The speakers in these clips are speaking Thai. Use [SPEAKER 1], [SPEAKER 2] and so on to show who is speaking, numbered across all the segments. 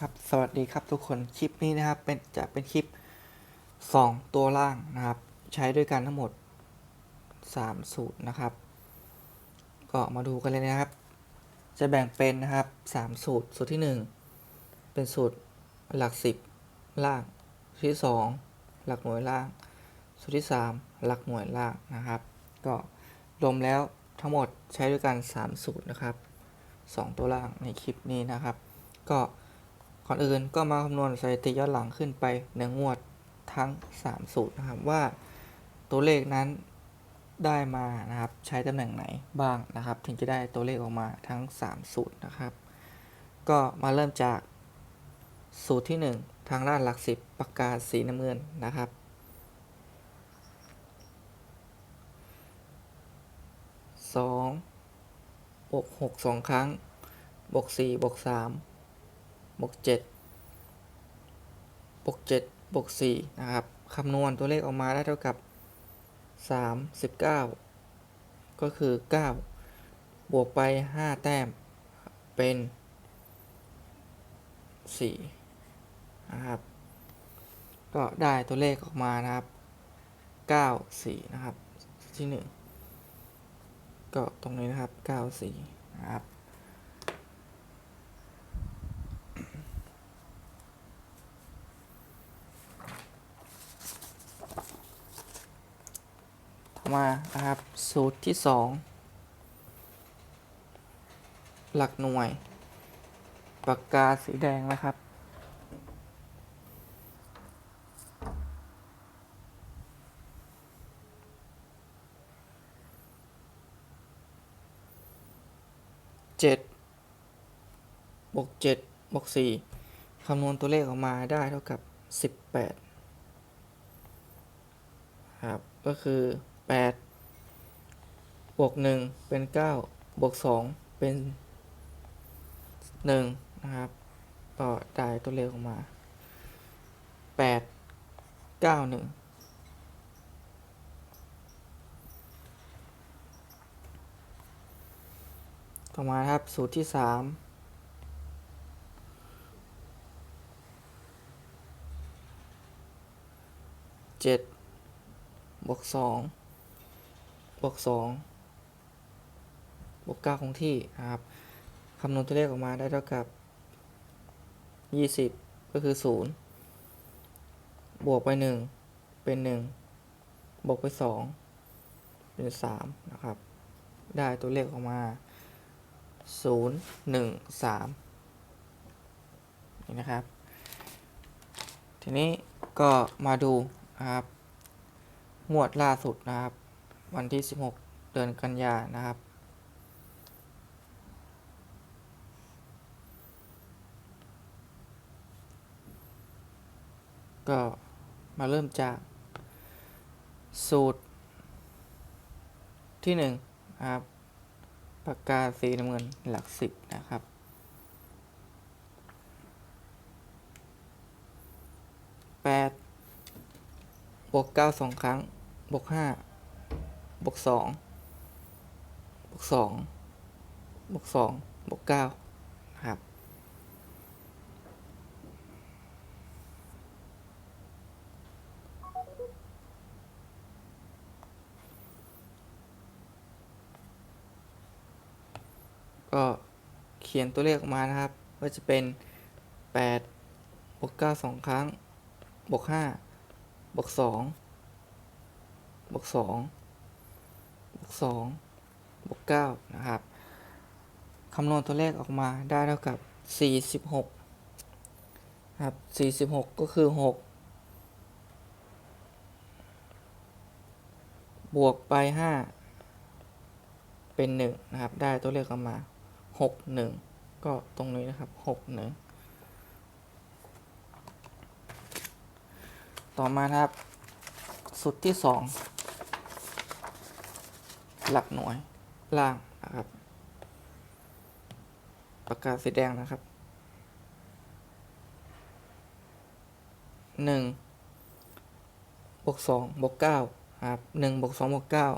[SPEAKER 1] ครับ สวัสดีครับทุกคน คลิปนี้นะครับ เป็นจะเป็นคลิป 2 ตัวล่างนะครับ ใช้ด้วยกันทั้งหมด 3 สูตรนะครับ ก็มาดูกันเลยนะครับ จะแบ่งเป็นนะครับ 3 สูตร สูตรที่ 1 เป็นสูตรหลัก 10 ล่าง สูตรที่ 2 หลักหน่วยล่าง สูตรที่ 3 หลักหน่วยล่างนะครับ ก็รวมแล้วทั้งหมดใช้ด้วยกัน 3 สูตรนะครับ 2 ตัวล่างในคลิปนี้นะครับ ก็ ก่อนอื่นก็มาคำนวณสถิติย้อนหลังขึ้นไปในงวดทั้ง 3 สูตรนะครับว่าตัวเลขนั้นได้มานะครับใช้ตำแหน่งไหนบ้างนะครับ ถึงจะได้ตัวเลขออกมาทั้ง 3 สูตรนะครับ ก็มาเริ่มจากสูตรที่ 1 ทางด้านหลัก 10ปากกาสีน้ำเงินนะครับสองบวกหกสองครั้ง บวกสี่บวกสาม บวกเจ็ดบวกเจ็ดบวกสี่นะครับคำนวณตัวเลขออกมาได้เท่ากับสามสิบเก้าก็คือเก้าบวกไปห้าแต้ม เป็นสี่นะครับ ก็ได้ตัวเลขออกมานะครับเก้าสี่นะครับที่หนึ่งก็ตรงนี้นะครับ 94 นะครับ มานะครับสูตรที่ 2 หลักหน่วย ปากกาสีแดงนะครับ เจ็ดบวกเจ็ดบวกสี่คำนวณตัวเลขออกมาได้เท่ากับสิบแปดครับ ก็คือ แปดบวกหนึ่งเป็นเก้าบวกสองเป็นหนึ่งนะครับ ก็ได้ตัวเลขออกมาแปดเก้าหนึ่งต่อมาครับ สูตรที่สามเจ็ดบวกสอง บวกสองบวกเก้าคงที่นะครับคำนวณตัวเลขออกมาได้เท่ากับยี่สิบก็คือศูนย์บวกไปหนึ่งเป็นหนึ่งบวกไปสองเป็นสามนะครับ ได้ตัวเลขออกมาศูนย์หนึ่งสามนี่นะครับ ทีนี้ก็มาดูนะครับงวดล่าสุดนะครับ วันที่ 16 เดือนกันยานะครับ ก็มาเริ่มจาก สูตร ที่1นะครับปากกาสีน้ำเงินหลักสิบนะครับแปดบวกเก้าสองครั้ง บวกห้า บวกสองบวกสองบวกสองบวกเก้าครับก็เขียนตัวเลขออกมานะครับว่าจะเป็น 8 บวก 9 2 ครั้ง บวก 5 บวก 2 บวก 2 วก2บวก9นะครับคำนวณตัวเลขออกมาได้เท่ากับ 46ครับ46 ก็คือ 6 บวกไป 5 เป็น 1 นะครับ ได้ตัวเลขออกมาหกหนึ่งก็ตรงนี้นะครับหกหนึ่งต่อมานะครับ สุดที่สอง หลักหน่วยล่างนะครับปากกาสีแดงนะครับหนึ่งบวกสองบวกเก้าครับหนึ่งบวกสองบวกเก้า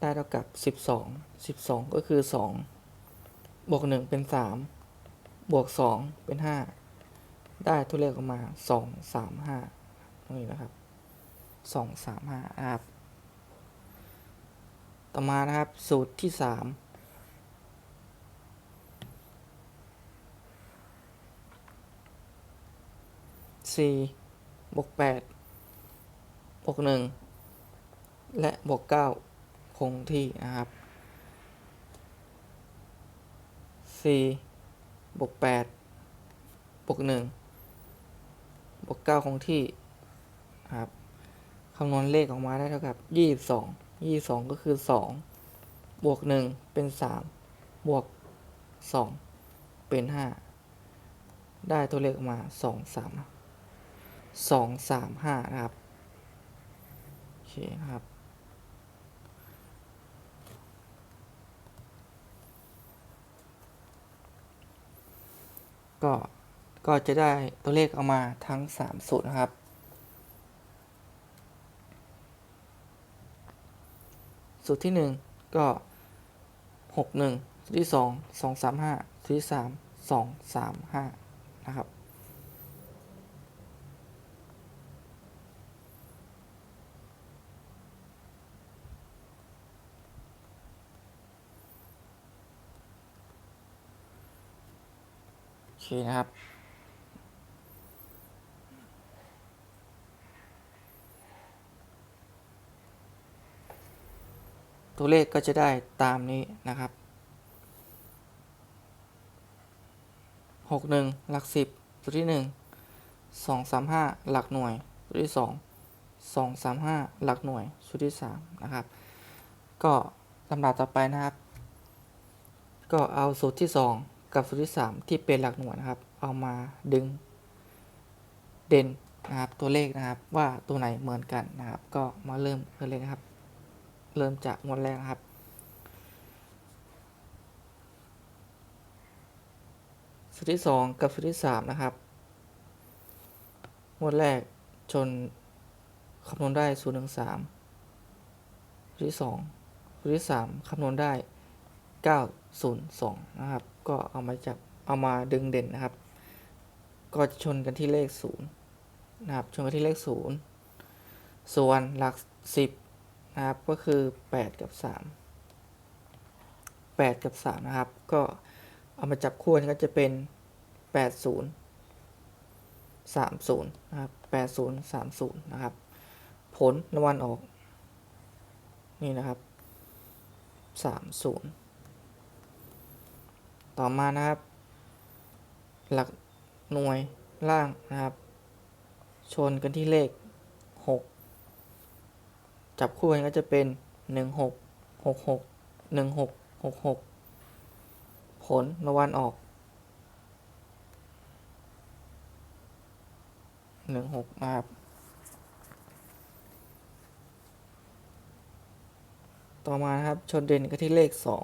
[SPEAKER 1] ได้เท่ากับสิบสองสิบสองก็คือสองบวกหนึ่งเป็นสามบวกสองเป็นห้าได้ตัวเลขออกมาสองสามห้าตรงนี้นะครับสองสามห้าครับ ต่อมานะครับ สูตรที่สามสี่บวกแปดบวกหนึ่งและบวกเก้าคงที่นะครับสี่บวกแปดบวกหนึ่งบวกเก้าคงที่ครับคำนวณเลขออกมาได้เท่ากับยี่สิบสอง ยี่สองก็คือสองบวกหนึ่งเป็นสามบวกสองเป็นห้าได้ตัวเลขออกมาสองสามสองสามห้านะครับ โอเคครับก็ ก็จะได้ตัวเลขเอามาทั้ง 3 สูตรนะครับ สูตรที่ 1 ก็ 6 1 สูตรที่ 2 2 3 5 สูตรที่ 3 2 3 5 นะครับ โอเคนะครับ ตัวเลขก็จะได้ตามนี้นะครับหกหนึ่งหลักสิบตัวที่หนึ่งสองสามห้าหลักหน่วย ตัวที่สองสองสามห้าหลักหน่วยชุดที่สามนะครับ ก็ลำดับต่อไปนะครับ ก็เอาสูตรที่สองกับสูตรที่สามที่เป็นหลักหน่วยนะครับ เอามาดึงเด่นนะครับตัวเลขนะครับว่าตัวไหนเหมือนกันนะครับ ก็มาเริ่มกันเลยนะครับ เริ่มจากงวดแรกนะครับสูตรที่สองกับสูตรที่สามนะครับงวดแรกชนคำนวณได้ศูนย์หนึ่งสามสูตรที่สองสูตรที่สามคำนวณได้เก้าศูนย์สองนะครับ ก็เอามาจับเอามาดึงเด่นนะครับ ก็จะชนกันที่เลขศูนย์นะครับ ชนกันที่เลขศูนย์ส่วนหลักสิบ นะครับก็คือ 8 กับ 3 8 กับ 3 นะครับ ก็เอามาจับคู่ก็จะเป็น 80 30นะครับ80 30นะครับ ผลรางวัลออก นี่นะครับ 30 ต่อมานะครับ หลักหน่วยล่างนะครับ ชนกันที่เลข จับคู่กันก็จะเป็นหนึ่งหกหกหกหนึ่งหกหกหกผลรางวัลออกหนึ่งหกนะครับต่อมาครับชนเด่นก็ที่เลขสอง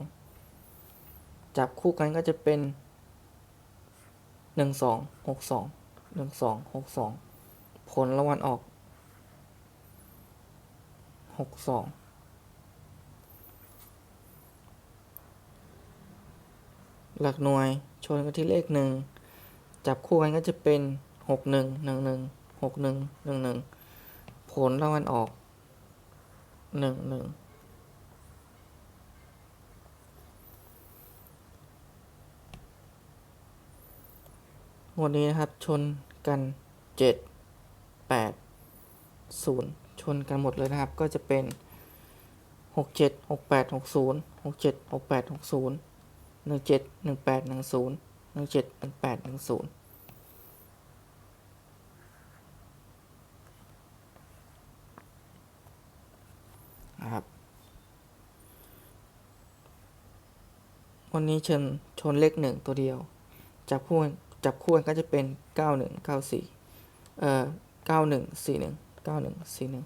[SPEAKER 1] จับคู่กันก็จะเป็นหนึ่งสองหกสองหนึ่งสองหกสองผลรางวัลออก หกสองหลักหน่วยชนกันที่เลขหนึ่งจับคู่กันก็จะเป็นหกหนึ่งหนึ่งหนึ่งหกหนึ่งหนึ่งหนึ่งผลรางวัลออกหนึ่งหนึ่งงวดนี้นะครับชนกันเจ็ดแปดศูนย์ ชนกันหมดเลยนะครับ ก็จะเป็น 67 68 60 67 68 60 17 18 10 17 18 10นะครับวันนี้ชนชนเลขหนึ่งตัวเดียว จับคู่จับคู่ก็จะเป็น 9194 เอ่อ 9141 เก้าหนึ่งสี่หนึ่ง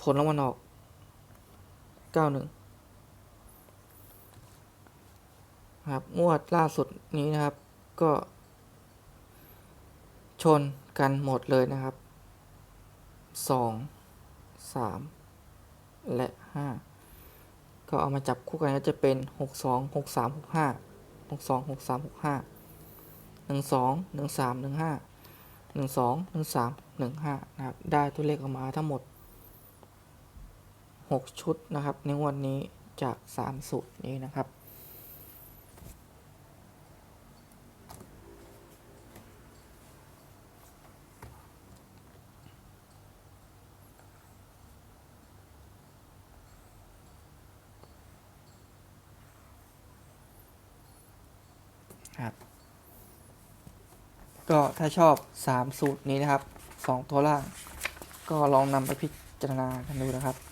[SPEAKER 1] ผลรางวัลออกเก้าหนึ่งครับงวดล่าสุดนี้นะครับ ก็ ชนกันหมดเลยนะครับสองสามและห้าก็เอามาจับคู่กันก็จะเป็นหกสองหกสามหกห้าหกสองหกสามหกห้าหนึ่งสองหนึ่งสามหนึ่งห้า หนึ่งสองหนึ่งสามหนึ่งห้านะครับ ได้ตัวเลขออกมาทั้งหมดหกชุดนะครับ ในวันนี้จากสามสูตรนี้นะครับ ก็ถ้าชอบ 3 สูตรนี้นะครับ 2 ตัวล่าง ก็ลองนำไปพิจารณากันดูนะครับ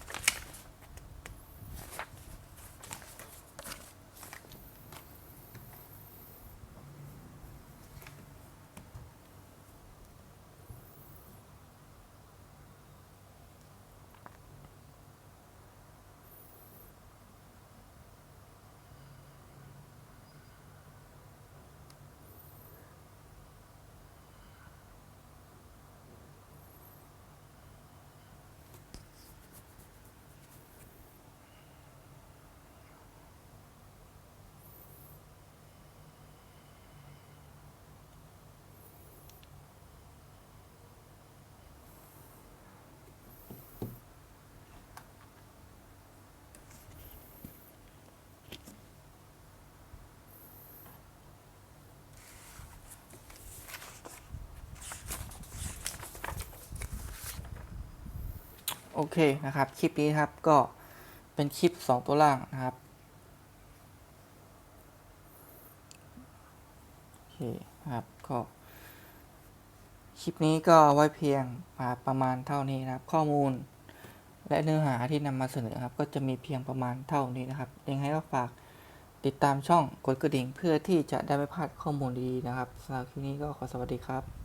[SPEAKER 1] โอเคนะครับ คลิปนี้ครับก็เป็นคลิป 2 ตัวล่างนะครับโอเคครับก็คลิปนี้ก็ไว้เพียงประมาณเท่านี้นะครับ ข้อมูลและเนื้อหาที่นำมาเสนอครับ ก็จะมีเพียงประมาณเท่านี้นะครับ ยังไงก็ฝากติดตามช่องกดกระดิ่งเพื่อที่จะได้ไม่พลาดข้อมูลดีๆนะครับสำหรับคลิปนี้ก็ขอสวัสดีครับ